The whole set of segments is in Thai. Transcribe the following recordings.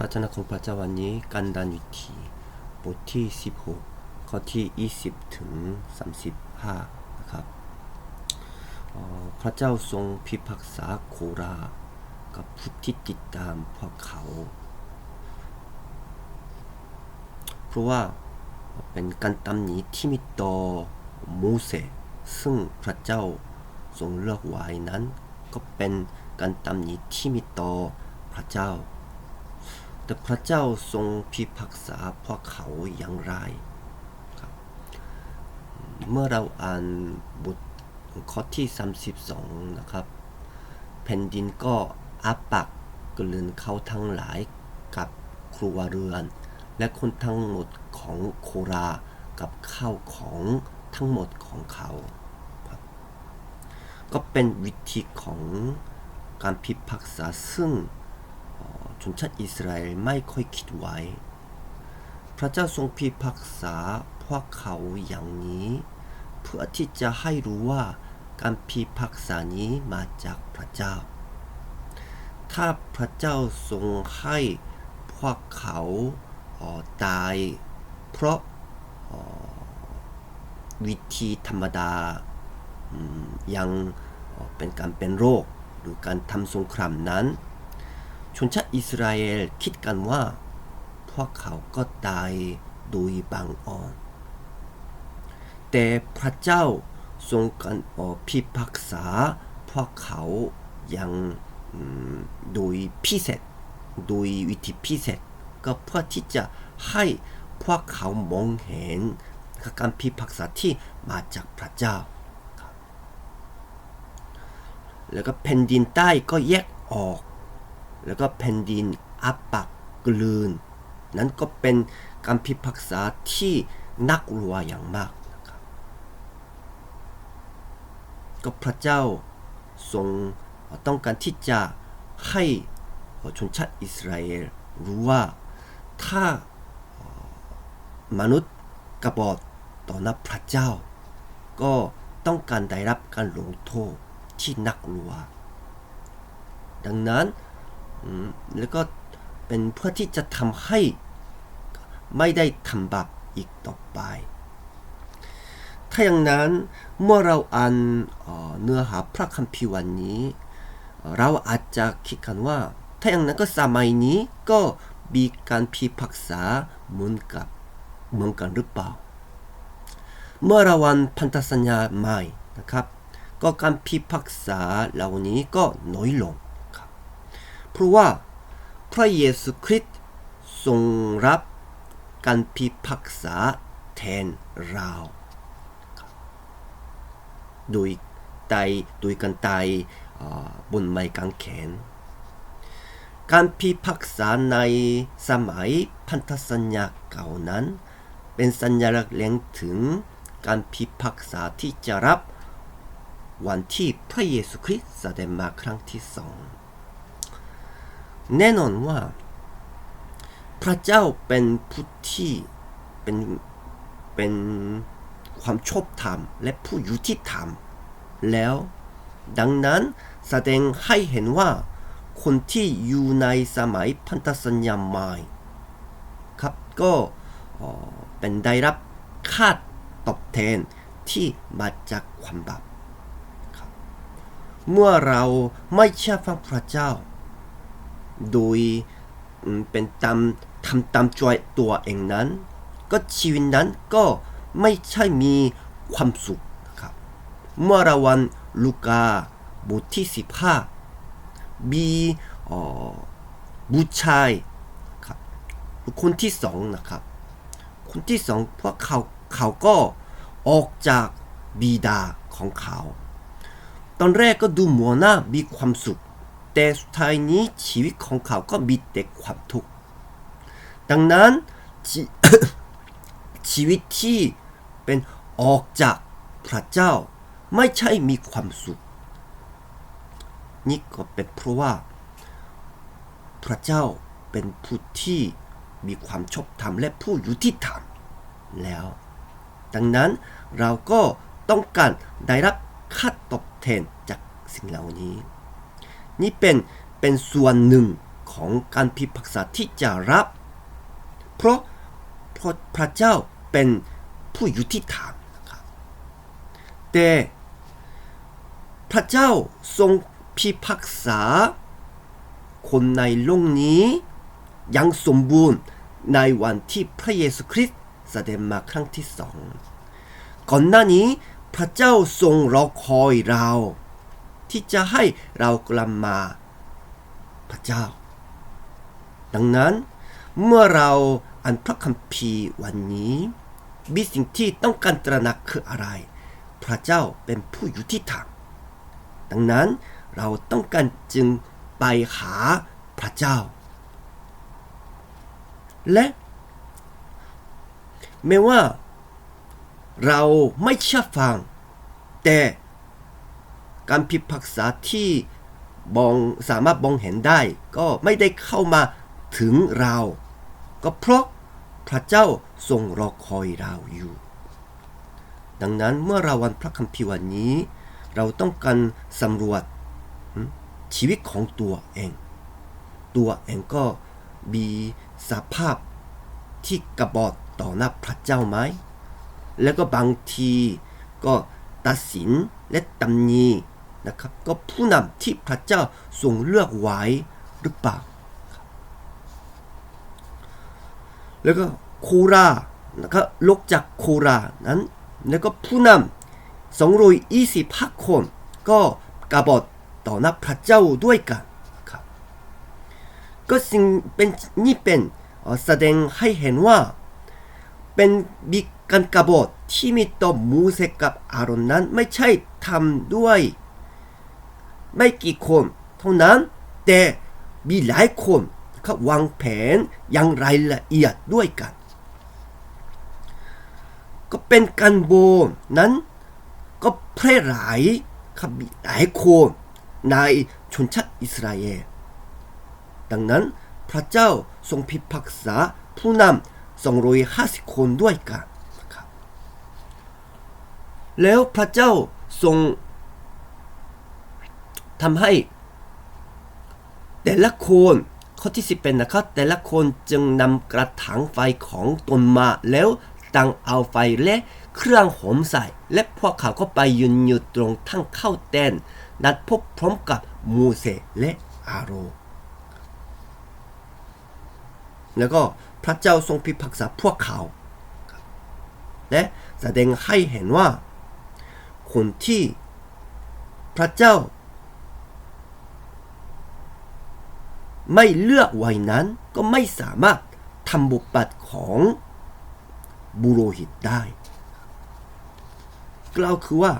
ระเจ้าของพระเจ้าวันนี้กันดานอยู่ที่บทที่ 16 ข้อที่ 20 ถึง 35 นะครับออพระเจ้าทรงพิพากษาโครา กับผู้ที่ติดตามพวกเขา เพราะว่าเป็นการตำหนิที่มีต่อโมเสสซึ่งพระเจ้าทรงเลือกไว้นั้น ก็เป็นการตำหนิที่มีต่อพระเจ้า แต่พระเจ้าทรงพิพากษาพวกเขาอย่างไรครับเมื่อเราอ่านบทข้อที่ 32 นะครับ แผ่นดินก็อาปักกลืนเขาทั้งหลายกับครัวเรือน และคนทั้งหมดของโครากับข้าวของทั้งหมดของเขาครับก็เป็นวิธีของการพิพากษาซึ่ง ชนชาติอิสราเอลไม่ค่อยคิดไว้ พระเจ้าทรงพิพากษาพวกเขาอย่างนี้ เพื่อที่จะให้รู้ว่าการพิพากษานี้มาจากพระเจ้า ถ้าพระเจ้าทรงให้พวกเขาออตาย เพราะออวิธีธรรมดายังเป็นการเป็นโรค หรือการทำสงครามนั้น ชนชาติอิสราเอลคิดกันว่า พวกเขาก็ตายโดยบางอ่อน แต่พระเจ้าทรงการเอ่อพิพากษา พวกเขาอย่างโดยพิเศษโดยวิธีพิเศษก็เพื่อที่จะให้พวกเขามองเห็นการพิพากษาที่มาจากพระเจ้า แล้วก็แผ่นดินใต้ก็แยกออก แล้วก็แผ่นดินอับปักกลืน นั้นก็เป็นการพิพากษาที่นักลัวอย่างมากนะครับก็พระเจ้าทรงต้องการที่จะให้ชนชาติอิสราเอลรู้ว่าถ้ามนุษย์กบฏต่อหน้าพระเจ้า ก็ต้องการได้รับการลงโทษที่นักลัว ดังนั้น แล้วก็เป็นเพื่อที่จะทำให้ไม่ได้ทำบาปอีกต่อไป ถ้าอย่างนั้นเมื่อเราอ่านเนื้อหาพระคัมภีร์วันนี้ เราอาจจะคิดกันว่า ถ้าอย่างนั้นก็สมัยนี้ก็มีการพิพากษาเหมือนกับเหมือนกันหรือเปล่า เมื่อเราวันพันธสัญญาใหม่นะครับ ก็การพิพากษาเหล่านี้ก็น้อยลง เพราะว่าพระเยซูคริสต์ทรงรับการพิพากษาแทนเราโดยตายโดยการตายบนไม้กางเขนการพิพากษาในสมัยพันธสัญญาเก่านั้น เป็นสัญลักษณ์เลี้ยงถึงการพิพากษาที่จะรับวันที่พระเยซูคริสต์เสด็จมาครั้งที่สอง แน่นอนว่า พระเจ้าเป็นผู้ที่เป็นเป็นความชอบธรรมและผู้ยุติธรรม แล้วดังนั้นแสดงให้เห็นว่าคนที่อยู่ในสมัยพันธสัญญาใหม่ครับก็เป็นได้รับค่าตอบแทนที่มาจากความบาปเมื่อเราไม่เชื่อฟังพระเจ้า โดยเป็นตามทำตามใจตัวเองนั้น ก็ชีวิตนั้นก็ไม่ใช่มีความสุขนะครับเมื่อราวันลูกาบทที่15มีเอ่อบุชายครับคนที่สองนะครับคนที่สองพวกเขาเขาก็ออกจากบิดาของเขา ตอนแรกก็ดูหมัวหน้ามีความสุข แต่สุดท้ายนี้ชีวิตของเขาก็มีแต่ความทุกข์ดังนั้นชชีวิตที่เป็นออกจากพระเจ้าไม่ใช่มีความสุข นี่ก็เป็นเพราะว่า พระเจ้าเป็นผู้ที่มีความชอบธรรมและผู้อยุติธรรมแล้ว ดังนั้นเราก็ต้องการได้รับค่าตอบแทนจากสิ่งเหล่านี้ นี่เป็นเป็นส่วนหนึ่งของการพิพากษาที่จะรับ เพราะเพราะพระเจ้าเป็นผู้ยุติธรรมนะครับแต่พระเจ้าทรงพิพากษา คนในโลกนี้ยังสมบูรณ์ในวันที่พระเยซูคริสต์เสด็จมาครั้งที่สอง ก่อนหน้านี้พระเจ้าทรงรอคอยเรา ที่จะให้เรากลับมาพระเจ้า ดังนั้นเมื่อเราอ่านพระคัมภีร์วันนี้ มีสิ่งที่ต้องการตระหนักคืออะไร พระเจ้าเป็นผู้ยุติธรรมดังนั้นเราต้องการจึงไปหาพระเจ้า และแม้ว่าเราไม่เชื่อฟัง แต่ การพิพากษาที่บองสามารถมองเห็นได้ ก็ไม่ได้เข้ามาถึงเรา ก็เพราะพระเจ้าทรงรอคอยเราอยู่ ดังนั้นเมื่อเราวันพระคัมภีร์วันนี้ เราต้องการสำรวจชีวิตของตัวเอง ตัวเองก็มีสภาพที่กระบอดต่อหน้าพระเจ้าไหม แล้วก็บางทีก็ตัดสินและตำหนิ นะครับ ก็ผู้นำที่พระเจ้าทรงเลือกไว้หรือเปล่า แล้วก็โครานะครับลกจากโครานั้น แล้วก็ผู้นำ225คนก็กบฏต่อหน้าพระเจ้าด้วยกันครับก็สิ่งเป็นนี่เป็นแสดงให้เห็นว่าเป็นมีการกบฏที่มีต่อมูเสกับอารอนนั้นไม่ใช่ทำด้วย ไม่กี่คนเท่านั้น แต่มีหลายคนเขาวางแผนอย่างรายละเอียดด้วยกัน ก็เป็นการโบนั้นก็แพร่หลายครับมีหลายคนในชนชาติอิสราเอล ดังนั้นพระเจ้าทรงพิพากษาผู้นำ250 คนด้วยกันครับแล้วพระเจ้าทรง ทำให้แต่ละคนข้อที่สิบเป็นนะครับ แต่ละคนจึงนำกระถางไฟของตนมาแล้วตั้งเอาไฟและเครื่องหอมใส่ และพวกเขาก็ไปยืนอยู่ตรงทั้งเข้าเต้น นัดพบพร้อมกับมูเสและอาโร แล้วก็พระเจ้าทรงพิพากษาพวกเขา และแสดงให้เห็นว่า คนที่พระเจ้า ไม่เลือกไว้นั้นก็ไม่สามารถทำบุปผัดของบุโรหิตได้ กล่าวคือว่า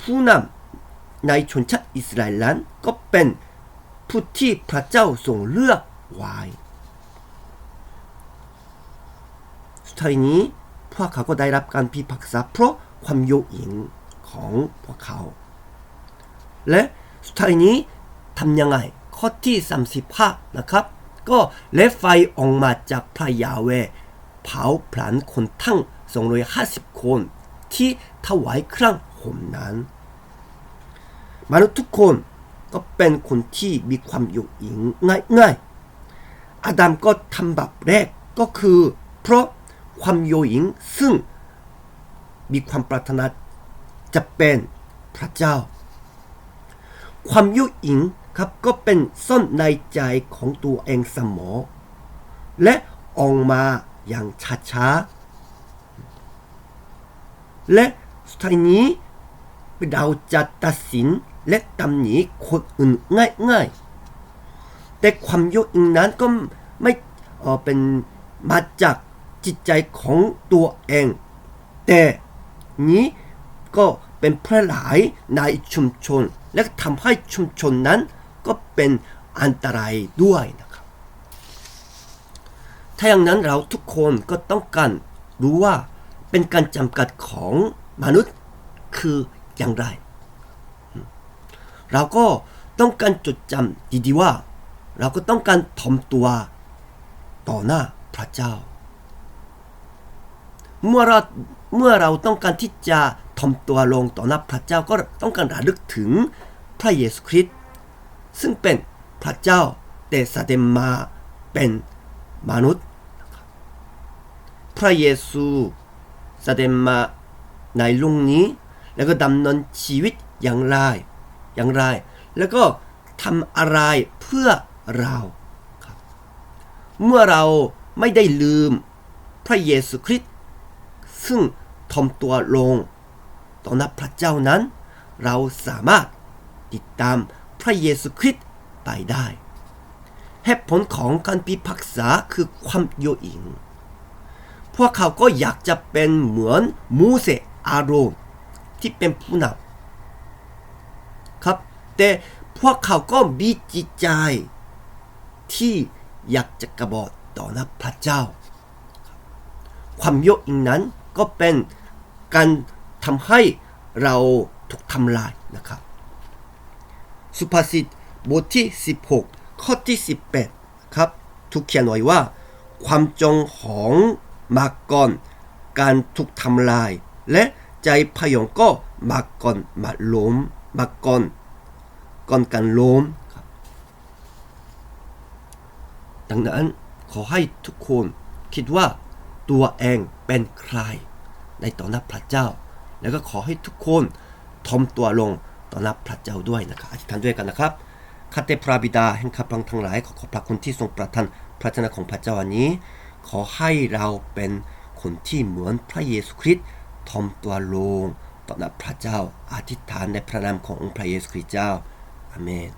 ผู้นำในชนชาติอิสราเอลนั้นก็เป็นผู้ที่พระเจ้าทรงเลือกไว้สุดท้ายนี้พวกเขาก็ได้รับการพิพากษาเพราะความโยอิงของพวกเขา และสุดท้ายนี้ทำยังไง ข้อที่ 35 นะครับ ก็และไฟออกมาจากพระยาเวเผาผลาญคนทั้ง 250 คนที่ถวายเครื่องห่มนั้นมนุษย์ทุกคนก็เป็นคนที่มีความโยอิงง่ายๆอาดัมก็ทำแบบแรกก็คือ เพราะความโยอิงซึ่งมีความปรารถนาจะเป็นพระเจ้า ความโยอิง ครับก็เป็นซ่อนในใจของตัวเองเสมอและออกมาอย่างช้าๆและสุดท้ายนี้เราจะตัดสินและตำหนิคนอื่นง่ายๆ แต่ความโยอิงนั้นก็ไม่เออเป็นมาจากจิตใจของตัวเอง แต่นี้ก็เป็นแพร่หลายในชุมชน และทำให้ชุมชนนั้น ก็เป็นอันตรายด้วยนะครับ ถ้าอย่างนั้นเราทุกคนก็ต้องการรู้ว่าเป็นการจำกัดของมนุษย์คืออย่างไร เราก็ต้องการจดจำดีๆว่า เราก็ต้องการถ่อมตัวต่อหน้าพระเจ้า เมื่อเราเมื่อเราต้องการที่จะถ่อมตัวลงต่อหน้าพระเจ้าก็ต้องการระลึกถึงพระเยซูคริสต์ ซึ่งเป็นพระเจ้าแต่แสดงมาเป็นมนุษย์ พระเยซูแสดงมาในโลกนี้ แล้วก็ดำเนินชีวิตอย่างไรอย่างไร แล้วก็ทำอะไรเพื่อเราครับเมื่อเราไม่ได้ลืมพระเยซูคริสต์ซึ่งทอมตัวลงต่อหน้าพระเจ้านั้น เราสามารถติดตาม พระเยซูคริสต์ไปได้เหตุผลของการพิพากษาคือความโยอิง พวกเขาก็อยากจะเป็นเหมือนมูเสอาโรนที่เป็นผู้นำครับ แต่พวกเขาก็มีจิตใจ ที่อยากจะกระบฏต่อหน้าพระเจ้า ความโยอิงนั้นก็เป็นการทำให้เราถูกทำลายนะครับ สุภาษิตบทที่ 16 ข้อที่ 18 ครับ ถูกเขียนไว้ว่า ความจงของมาก่อน การถูกทำลาย และใจพยองก็มาก่อนมาล้มมาก่อนก่อนการล้มครับ ดังนั้นขอให้ทุกคนคิดว่าตัวเองเป็นใคร ในต่อหน้าพระเจ้า แล้วก็ขอให้ทุกคนทอมตัวลง ต้อนน้าพระเจ้าด้วยนะครับอธิษฐานด้วยกันนะครับข้าแต่พระบิดาแห่งข้าพังทั้งหลายขอขอบพระคุณที่ทรงประทานพระเจ้าของพระเจ้าวันนี้ ขอให้เราเป็นคนที่เหมือนพระเยซูคริสต์ทอมตัวลงต่อหน้าพระเจ้าอธิษฐานในพระนามขององค์พระเยซูคริสต์เจ้าอาเมน